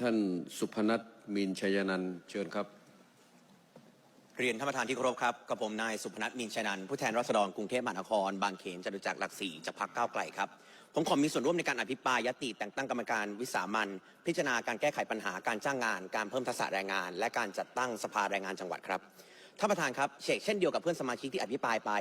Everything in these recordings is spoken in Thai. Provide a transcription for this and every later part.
ท่านสุพนัทมีนชัยนันท์เชิญครับ เรียนท่านประธานที่เคารพครับกับผมนายสุพนัทมินชัยนันท์ผู้แทนราษฎรกรุงเทพมหานคร บางเขนจตุจักรหลักสี่จากพรรคก้าวไกลครับผมขอมีส่วนร่วมในการอภิปรายยติแต่งตั้งกรรมการวิสามันพิจารณาการแก้ไขปัญหาการจ้างงาน การเพิ่มทักษะแรงงาน และการจัดตั้งสภาแรงงานจังหวัดครับท่านประธานครับเชกเช่นเดียวกับเพื่อนสมาชิกที่อภิปรายไป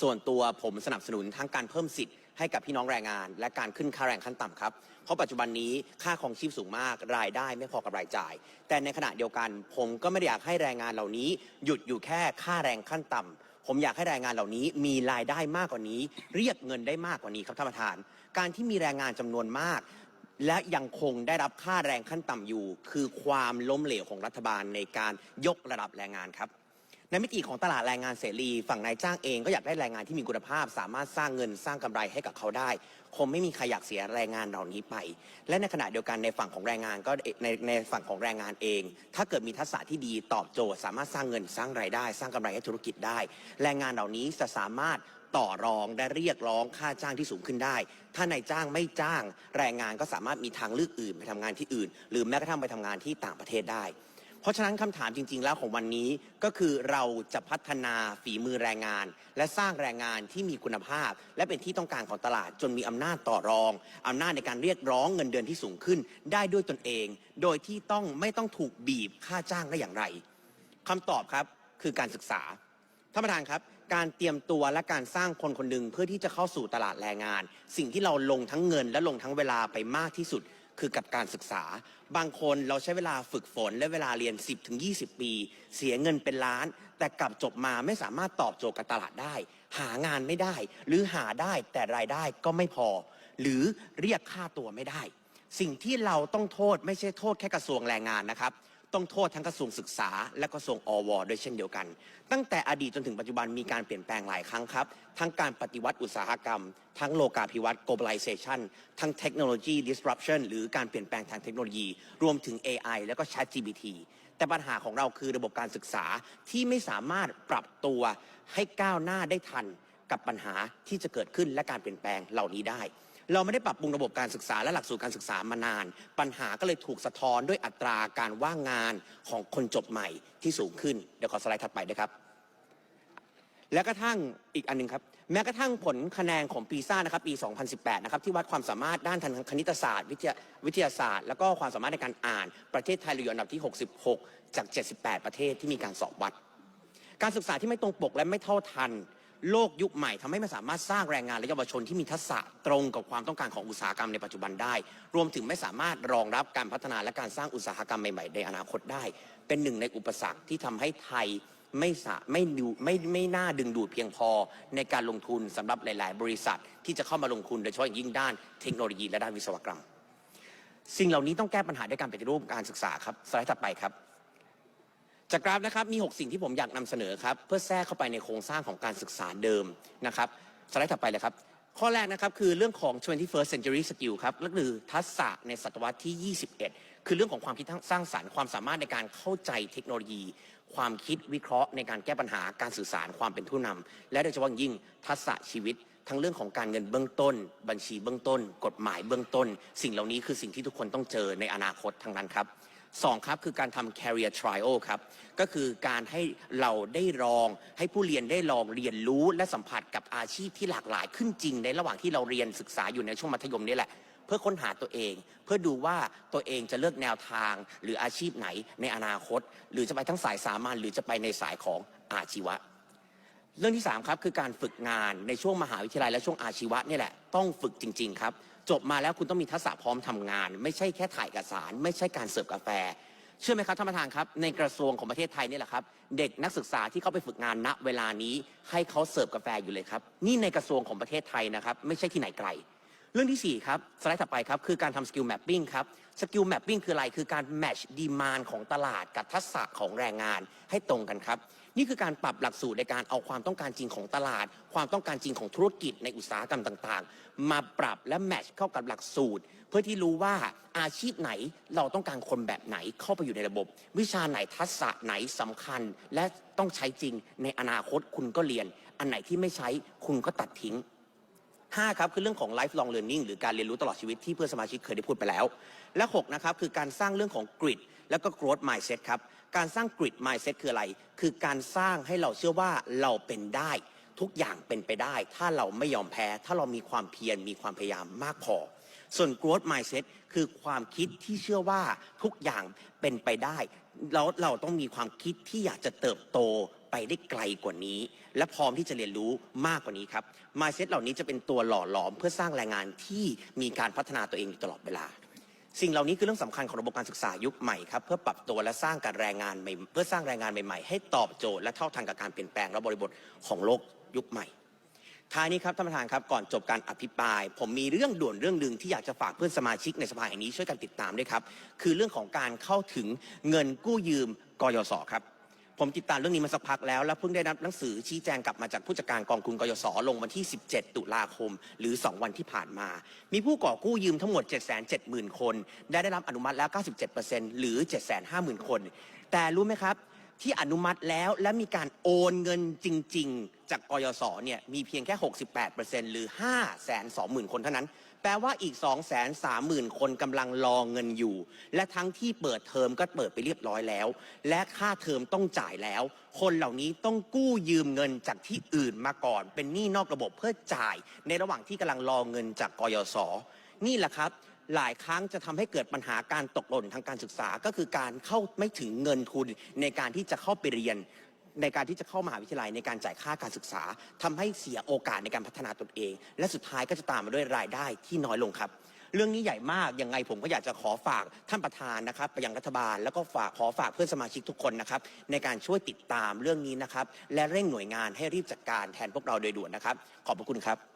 ส่วนตัวผมสนับสนุนทั้งการเพิ่มสิทธิ ให้กับพี่น้องแรงงาน และการขึ้นค่าแรงขั้นต่ำครับ เพราะปัจจุบันนี้ค่าของชีพสูงมากรายได้ไม่พอกับรายจ่าย แต่ในขณะเดียวกัน ผมก็ไม่ได้อยากให้แรงงานเหล่านี้ หยุดอยู่แค่ค่าแรงขั้นต่ำผมอยากให้แรงงานเหล่านี้มีรายได้มากกว่านี้ เรียกเงินได้มากกว่านี้ครับท่านประธาน การที่มีแรงงานจำนวนมากและยังคงได้รับค่าแรงขั้นต่ำอยู่ คือความล้มเหลวของรัฐบาลในการยกระดับแรงงานครับ ในมิติของตลาดแรงงานเสรี ฝั่งนายจ้างเองก็อยากได้แรงงานที่มีคุณภาพ สามารถสร้างเงินสร้างกำไรให้กับเขาได้ คงไม่มีใครอยากเสียแรงงานเหล่านี้ไป และในขณะเดียวกันในฝั่งของแรงงานก็ในในฝั่งของแรงงานเอง ถ้าเกิดมีทักษะที่ดีตอบโจทย์ สามารถสร้างเงินสร้างรายได้ สร้างกำไรให้ธุรกิจได้ แรงงานเหล่านี้จะสามารถต่อรองและเรียกร้องค่าจ้างที่สูงขึ้นได้ ถ้านายจ้างไม่จ้าง แรงงานก็สามารถมีทางเลือกอื่นไปทำงานที่อื่น หรือแม้กระทั่งไปทำงานที่ต่างประเทศได้ เพราะฉะนั้นคำถามจริง ๆ แล้วของวันนี้ก็คือเราจะพัฒนาฝีมือแรงงาน และสร้างแรงงานที่มีคุณภาพ และเป็นที่ต้องการของตลาดจนมีอำนาจต่อรองอำนาจในการเรียกร้องเงินเดือนที่สูงขึ้น ได้ด้วยตนเอง โดยที่ต้องไม่ต้องถูกบีบค่าจ้างได้อย่างไรคำตอบครับคือการศึกษาท่านประธานครับการเตรียมตัวและการสร้างคนคนหนึ่งเพื่อที่จะเข้าสู่ตลาดแรงงาน สิ่งที่เราลงทั้งเงินและลงทั้งเวลาไปมากที่สุด คือกับการศึกษา บางคนเราใช้เวลาฝึกฝนและเวลาเรียน 10ถึง20 ปี เสียเงินเป็นล้าน แต่กลับจบมาไม่สามารถตอบโจทย์กับตลาดได้ หางานไม่ได้ หรือหาได้แต่รายได้ก็ไม่พอ หรือเรียกค่าตัวไม่ได้ สิ่งที่เราต้องโทษไม่ใช่โทษแค่กระทรวงแรงงานนะครับ ต้องโทษทั้งกระทรวงศึกษา และกระทรวงอวด้วยเช่นเดียวกัน ตั้งแต่อดีตจนถึงปัจจุบันมีการเปลี่ยนแปลงหลายครั้งครับ ทั้งการปฏิวัติอุตสาหกรรม ทั้งโลกาภิวัตน์ globalization ทั้งเทคโนโลยี disruption หรือการเปลี่ยนแปลงทางเทคโนโลยี รวมถึง AI แล้วก็ Chat GPT แต่ปัญหาของเราคือระบบการศึกษาที่ไม่สามารถปรับตัวให้ก้าวหน้าได้ทันกับปัญหาที่จะเกิดขึ้นและการเปลี่ยนแปลงเหล่านี้ได้ เราไม่ได้ปรับปรุงระบบการศึกษาและหลักสูตรการศึกษามานาน ปัญหาก็เลยถูกสะท้อนด้วยอัตราการว่างงานของคนจบใหม่ที่สูงขึ้น เดี๋ยวขอสไลด์ถัดไปด้วยครับ และกระทั่งอีกอันหนึงครับ แม้กระทั่งผลคะแนนของปีซ่านะครับปี 2018 นะครับที่วัดความสามารถด้านทางคณิตศาสตร์ วิทยาวิทยาศาสตร์ แล้วก็ความสามารถในการอ่านประเทศไทยเราอยู่อันดับที่ 66 จาก 78 ประเทศที่มีการสอบวัด การศึกษาที่ไม่ตรงปกและไม่เท่าทัน โลกยุคใหม่ทำให้ไม่สามารถสร้างแรงงานและเยาวชนที่มีทักษะตรงกับความต้องการของอุตสาหกรรมในปัจจุบันได้ รวมถึงไม่สามารถรองรับการพัฒนาและการสร้างอุตสาหกรรมใหม่ๆในอนาคตได้ เป็นหนึ่งในอุปสรรคที่ทำให้ไทยไม่สาไม่ดูไม่ไม่น่าดึงดูดเพียงพอในการลงทุนสำหรับหลาย ๆ บริษัท ที่จะเข้ามาลงทุนโดยเฉพาะอย่างยิ่งด้านเทคโนโลยีและด้านวิศวกรรม สิ่งเหล่านี้ต้องแก้ปัญหาด้วยการปฏิรูปการศึกษาครับสไลด์ถัดไปครับ จากกราฟนะครับมี 6 สิ่งที่ผมอยากนำเสนอครับเพื่อแทรกเข้าไปในโครงสร้างของการศึกษาเดิมนะครับสไลด์ถัดไปเลยครับ ข้อแรกนะครับคือเรื่องของ 21st century skill ครับก็คือทักษะในศตวรรษที่ 21 คือเรื่องของความคิดสร้างสารรค์ความสามารถในการเข้าใจเทคโนโลยี ความคิดวิเคราะห์ในการแก้ปัญหาการสื่อสารความเป็นผู้นำและโดยเฉพาะยิ่งทักษะชีวิตทั้งเรื่องของการเงินเบื้องต้น บัญชีเบื้องต้น กฎหมายเบื้องต้น สิ่งเหล่านี้คือสิ่งที่ทุกคนต้องเจอในอนาคตทั้งนั้นครับ สองครับคือการทำ career trial ครับ ก็คือการให้เราได้ลอง ให้ผู้เรียนได้ลองเรียนรู้และสัมผัสกับอาชีพที่หลากหลายขึ้นจริง ในระหว่างที่เราเรียนศึกษาอยู่ในช่วงมัธยมนี่แหละ เพื่อค้นหาตัวเอง เพื่อดูว่าตัวเองจะเลือกแนวทาง หรืออาชีพไหนในอนาคต หรือจะไปทั้งสายสามัญหรือจะไปในสายของอาชีวะ เรื่องที่3ครับคือการฝึกงานในช่วงมหาวิทยาลัยและช่วงอาชีวะนี่แหละต้องฝึกจริง ๆ ครับ จบมาแล้วคุณต้องมีทักษะพร้อมทำงาน ไม่ใช่แค่ถ่ายเอกสาร ไม่ใช่การเสิร์ฟกาแฟ เชื่อไหมครับท่านประธานครับ ในกระทรวงของประเทศไทยนี่แหละครับ เด็กนักศึกษาที่เขาไปฝึกงานณเวลานี้ให้เขาเสิร์ฟกาแฟอยู่เลยครับ นี่ในกระทรวงของประเทศไทยนะครับ ไม่ใช่ที่ไหนไกลเรื่องที่ 4 ครับ สไลด์ถัดไปครับ คือการทำสกิลแมปปิ้งครับสกิลแมปปิ้งคืออะไร คือการแมชดีมานของตลาดกับทักษะของแรงงานให้ตรงกันครับ นี่คือการปรับหลักสูตรในการเอาความต้องการจริงของตลาด ความต้องการจริงของธุรกิจในอุตสาหกรรมต่างๆ มาปรับและแมชเข้ากับหลักสูตร เพื่อที่รู้ว่าอาชีพไหนเราต้องการคนแบบไหนเข้าไปอยู่ในระบบ วิชาไหนทักษะไหนสำคัญ และต้องใช้จริงในอนาคตคุณก็เรียน อันไหนที่ไม่ใช้คุณก็ตัดทิ้ง5ครับคือเรื่องของ lifelong learning หรือการเรียนรู้ตลอดชีวิตที่เพื่อนสมาชิกเคยได้พูดไปแล้ว และ 6 นะครับ คือการสร้างเรื่องของ grit แล้วก็ growth mindset ครับ การสร้าง grit mindset คืออะไร คือการสร้างให้เราเชื่อว่าเราเป็นได้ ทุกอย่างเป็นไปได้ ถ้าเราไม่ยอมแพ้ ถ้าเรามีความเพียรมีความพยายามมากพอ ส่วน growth mindset คือความคิดที่เชื่อว่าทุกอย่างเป็นไปได้ แล้วเราต้องมีความคิดที่อยากจะเติบโตไปได้ไกลกว่านี้ และพร้อมที่จะเรียนรู้มากกว่านี้ครับ mindset เหล่านี้จะเป็นตัวหล่อหลอมเพื่อสร้างแรงงานที่มีการพัฒนาตัวเองอยู่ตลอดเวลา สิ่งเหล่านี้คือเรื่องสำคัญของระบบการศึกษายุคใหม่ครับเพื่อปรับตัวและสร้างการแรงงานใหม่เพื่อสร้างแรงงานใหม่ๆ ให้ตอบโจทย์และเท่าทันกับการเปลี่ยนแปลงและบริบทของโลกยุคใหม่ท้ายนี้ครับท่านประธานครับก่อนจบการอภิปราย ผมมีเรื่องด่วนเรื่องหนึ่งที่อยากจะฝากเพื่อนสมาชิกในสภาแห่งนี้ช่วยกันติดตามด้วยครับ คือเรื่องของการเข้าถึงเงินกู้ยืมกยศครับ ผมติดตามเรื่องนี้มาสักพักแล้ว และเพิ่งได้รับหนังสือชี้แจงกลับมาจากผู้จัดการกองทุนกยศลงวันที่ 17 ตุลาคม หรือ 2 วันที่ผ่านมา มีผู้ก่อกู้ยืมทั้งหมด 770,000 คน ได้ได้รับอนุมัติแล้ว 97%หรือ 750,000 คน แต่รู้ไหมครับ ที่อนุมัติแล้วและมีการโอนเงินจริง ๆ จากกยศเนี่ยมีเพียงแค่ 68%หรือ 520,000 คนเท่านั้น แปลว่าอีก 230,000 คนกำลังรอเงินอยู่ และทั้งที่เปิดเทอมก็เปิดไปเรียบร้อยแล้ว และค่าเทอมต้องจ่ายแล้ว คนเหล่านี้ต้องกู้ยืมเงินจากที่อื่นมาก่อน เป็นหนี้นอกระบบเพื่อจ่าย ในระหว่างที่กำลังรอเงินจากกยศนี่แหละครับ หลายครั้งจะทำให้เกิดปัญหาการตกหล่นทางการศึกษา ก็คือการเข้าไม่ถึงเงินทุนในการที่จะเข้าไปเรียนในการที่จะเข้ามหาวิทยาลัยในการจ่ายค่าการศึกษาทำให้เสียโอกาสในการพัฒนาตนเอง และสุดท้ายก็จะตามมาด้วยรายได้ที่น้อยลงครับ เรื่องนี้ใหญ่มากยังไงผมก็อยากจะขอฝากท่านประธานนะครับไปยังรัฐบาล แล้วก็ฝากขอฝากเพื่อนสมาชิกทุกคนนะครับในการช่วยติดตามเรื่องนี้นะครับและเร่งหน่วยงานให้รีบจัดการแทนพวกเราโดยด่วนนะครับ ขอบพระคุณครับ